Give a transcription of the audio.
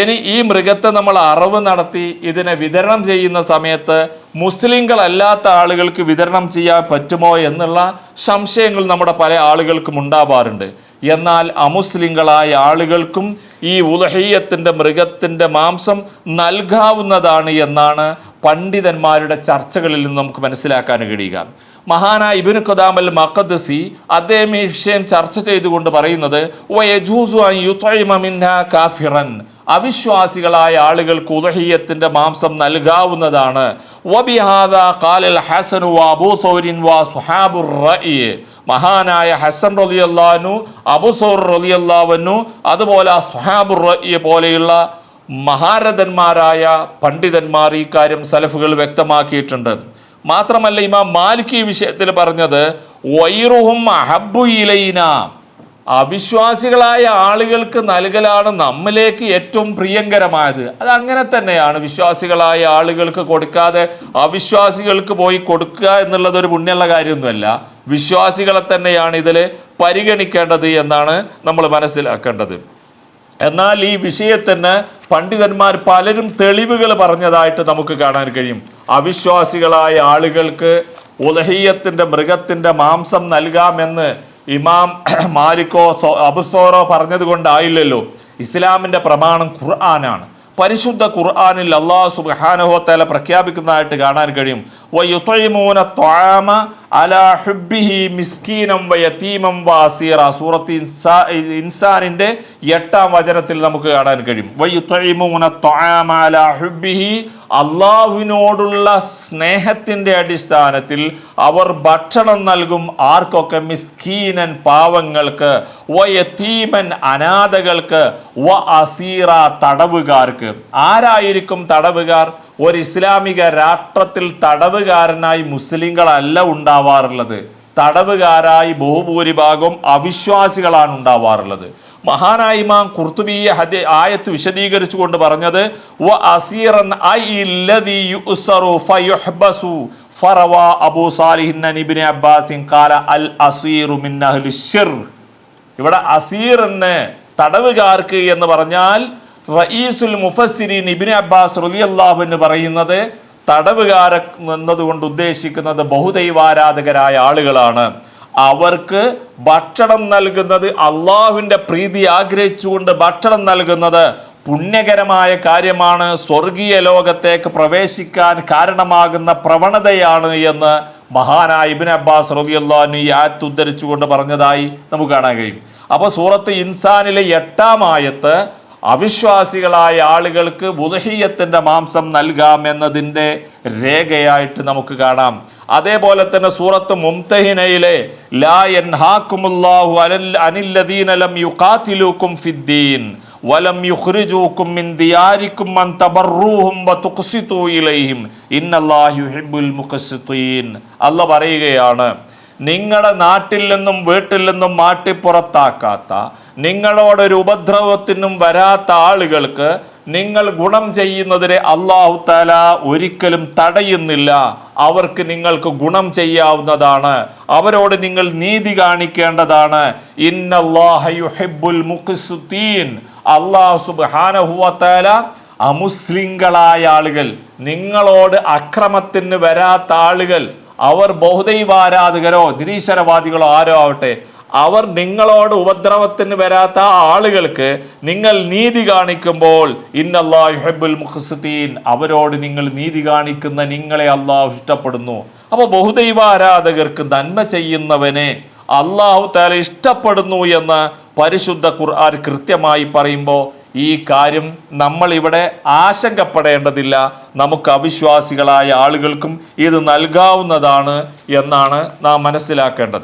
ഇനി ഈ മൃഗത്തെ നമ്മൾ അറവ് നടത്തി ഇതിനെ വിതരണം ചെയ്യുന്ന സമയത്ത് മുസ്ലിങ്ങളല്ലാത്ത ആളുകൾക്ക് വിതരണം ചെയ്യാൻ പറ്റുമോ എന്നുള്ള സംശയങ്ങൾ നമ്മുടെ പല ആളുകൾക്കും ഉണ്ടാവാറുണ്ട്. എന്നാൽ അമുസ്ലിങ്ങളായ ആളുകൾക്കും ഈ ഉലഹീയത്തിന്റെ മൃഗത്തിന്റെ മാംസം നൽകാവുന്നതാണ് എന്നാണ് പണ്ഡിതന്മാരുടെ ചർച്ചകളിൽ നിന്ന് നമുക്ക് മനസ്സിലാക്കാൻ കഴിയുക. മഹാനായ ഇബിന് ഖുദാമൽ മഖദ്സി അദ്ദേഹം ഈ വിഷയം ചർച്ച ചെയ്തുകൊണ്ട് പറയുന്നത് കാഫിറൻ. അവിശ്വാസികളായ ആളുകൾക്ക് ഉദഹീയത്തിന്റെ മാംസം നൽകാവുന്നതാണ്. വബിഹാദ ഖാലൽ ഹസനു വസുഹാബുർ റഅയ് മഹാനായ ഹസൻ റളിയല്ലാഹു അബുസോർ റലിയല്ലാവനു അതുപോലെ സുഹാബുർ റഅയ് പോലെയുള്ള മഹാരഥന്മാരായ പണ്ഡിതന്മാർ ഈ കാര്യം സലഫുകൾ വ്യക്തമാക്കിയിട്ടുണ്ട്. മാത്രമല്ല ഇമാം മാലിക് ഈ വിഷയത്തിൽ പറഞ്ഞത് വൈറുഹും അഹബു ഇലൈന. അവിശ്വാസികളായ ആളുകൾക്ക് നൽകലാണ് നമ്മിലേക്ക് ഏറ്റവും പ്രിയങ്കരമായത്. അത് അങ്ങനെ തന്നെയാണ് വിശ്വാസികളായ ആളുകൾക്ക് കൊടുക്കാതെ അവിശ്വാസികൾക്ക് പോയി കൊടുക്കുക എന്നുള്ളത് ഒരു പുണ്യമുള്ള കാര്യമൊന്നുമല്ല. വിശ്വാസികളെ തന്നെയാണ് ഇതിൽ പരിഗണിക്കേണ്ടത് എന്നാണ് നമ്മൾ മനസ്സിലാക്കേണ്ടത്. എന്നാൽ ഈ വിഷയത്തിന് പണ്ഡിതന്മാർ പലരും തെളിവുകൾ പറഞ്ഞതായിട്ട് നമുക്ക് കാണാൻ കഴിയും. അവിശ്വാസികളായ ആളുകൾക്ക് ഉലഹീയത്തിന്റെ മൃഗത്തിന്റെ മാംസം നൽകാമെന്ന് ഇമാം മാലിക്കോ സോ- അബുസോറോ പറഞ്ഞത് കൊണ്ടായില്ലല്ലോ ഇസ്ലാമിന്റെ പ്രമാണം ഖുർആനാണ്. പരിശുദ്ധ ഖുർആാനിൽ അള്ളാഹു സുബ്ഹാനഹു തആല പ്രഖ്യാപിക്കുന്നതായിട്ട് കാണാൻ കഴിയും. വയുത്ഇമൂന ത്വആമ അലാ മിസ്കീനം വയത്തീമം വാസീറ സൂറത്ത് ഇൻസാ ഇൻസാനിന്റെ എട്ടാം വചനത്തിൽ നമുക്ക് കാണാൻ കഴിയും. വയുത്തൈമൂന ത്വആമ അലാ അള്ളാഹുവിനോടുള്ള സ്നേഹത്തിന്റെ അടിസ്ഥാനത്തിൽ അവർ ഭക്ഷണം നൽകും ആർക്കൊക്കെ? മിസ്കീനൻ പാവങ്ങൾക്ക് വയത്തീമൻ അനാഥകൾക്ക് വ അസീറ തടവുകാർക്ക്. ആരായിരിക്കും തടവുകാർ? ഒരു ഇസ്ലാമിക രാഷ്ട്രത്തിൽ തടവുകാരനായി മുസ്ലിങ്ങളല്ല ഉണ്ടാവാറുള്ളത്. തടവുകാരായി ബഹുഭൂരിഭാഗം അവിശ്വാസികളാണ് ഉണ്ടാവാറുള്ളത്. മഹാനായ ഇമാം ഖുർത്തുബി ഈ ആയത്ത് ആയത്ത് വിശദീകരിച്ചുകൊണ്ട് പറഞ്ഞത് അസീർ എന്ന് അബൂ അബ്ബാസിൻ അൽ അസീറു മിൻ ഇവിടെ അസീറിന് തടവുകാർക്ക് എന്ന് പറഞ്ഞാൽ റയീസുൽ മുഫസ്സിരീൻ ഇബിന് അബ്ബാസ് റളിയല്ലാഹു എന്ന് പറയുന്നത് തടവുകാര എന്നതുകൊണ്ട് ഉദ്ദേശിക്കുന്നത് ബഹുദൈവാരാധകരായ ആളുകളാണ്. അവർക്ക് ഭക്ഷണം നൽകുന്നത് അള്ളാഹുവിന്റെ പ്രീതി ആഗ്രഹിച്ചുകൊണ്ട് ഭക്ഷണം നൽകുന്നത് പുണ്യകരമായ കാര്യമാണ്. സ്വർഗീയ ലോകത്തേക്ക് പ്രവേശിക്കാൻ കാരണമാകുന്ന പ്രവണതയാണ് എന്ന് മഹാനായ ഇബിൻ അബ്ബാസ് റളിയല്ലാഹു ഈ ഉദ്ധരിച്ചുകൊണ്ട് പറഞ്ഞതായി നമുക്ക് കാണാൻ കഴിയും. അപ്പോൾ സൂറത്ത് ഇൻസാനിലെ എട്ടാം ആയത്ത് അവിശ്വാസികളായ ആളുകൾക്ക് ബുധഹീയത്തിന്റെ മാംസം നൽകാം എന്നതിന്റെ രേഖയായിട്ട് നമുക്ക് കാണാം. അതേപോലെ തന്നെ സൂറത്ത് മുംതഹിനയിലെ ലാ യൻഹാക്കുമുല്ലാഹു അലൽ അനില്ലദീന ലം യുഖാതിലൂക്കും ഫിദ്ദീൻ വലം യുഖ്രിജൂക്കും മിൻ ദിയാരിക്കും മൻ തബറൂഹും വതുഖ്സിതു ഇലൈഹിം ഇന്നല്ലാഹു യുഹിബ്ബുൽ മുഖ്സിതീൻ അല്ല പറയുകയാണ് നിങ്ങളുടെ നാട്ടിൽ നിന്നും വീട്ടിൽ നിന്നും മാട്ടിപ്പുറത്താക്കാത്ത നിങ്ങളോടൊരു ഉപദ്രവത്തിനും വരാത്ത ആളുകൾക്ക് നിങ്ങൾ ഗുണം ചെയ്യുന്നതിനെ അള്ളാഹു താല ഒരിക്കലും തടയുന്നില്ല. അവർക്ക് നിങ്ങൾക്ക് ഗുണം ചെയ്യാവുന്നതാണ്. അവരോട് നിങ്ങൾ നീതി കാണിക്കേണ്ടതാണ്. അമുസ്ലിങ്ങളായ ആളുകൾ നിങ്ങളോട് അക്രമത്തിന് വരാത്ത ആളുകൾ അവർ ബഹുദൈവാരാധകരോ നിരീശ്വരവാദികളോ ആരോ ആവട്ടെ അവർ നിങ്ങളോട് ഉപദ്രവത്തിന് വരാത്ത ആളുകൾക്ക് നിങ്ങൾ നീതി കാണിക്കുമ്പോൾ ഇന്നല്ലാഹുബുൽ മുഖസുദ്ദീൻ അവരോട് നിങ്ങൾ നീതി കാണിക്കുന്ന നിങ്ങളെ അള്ളാഹു ഇഷ്ടപ്പെടുന്നു. അപ്പോൾ ബഹുദൈവ ആരാധകർക്ക് നന്മ ചെയ്യുന്നവനെ അള്ളാഹു താല ഇഷ്ടപ്പെടുന്നു എന്ന് പരിശുദ്ധ ഖുർആൻ കൃത്യമായി പറയുമ്പോൾ ഈ കാര്യം നമ്മൾ ഇവിടെ ആശങ്കപ്പെടേണ്ടതില്ല. നമുക്ക് അവിശ്വാസികളായ ആളുകൾക്കും ഇത് നൽകാവുന്നതാണ് എന്നാണ് നാം മനസ്സിലാക്കേണ്ടത്.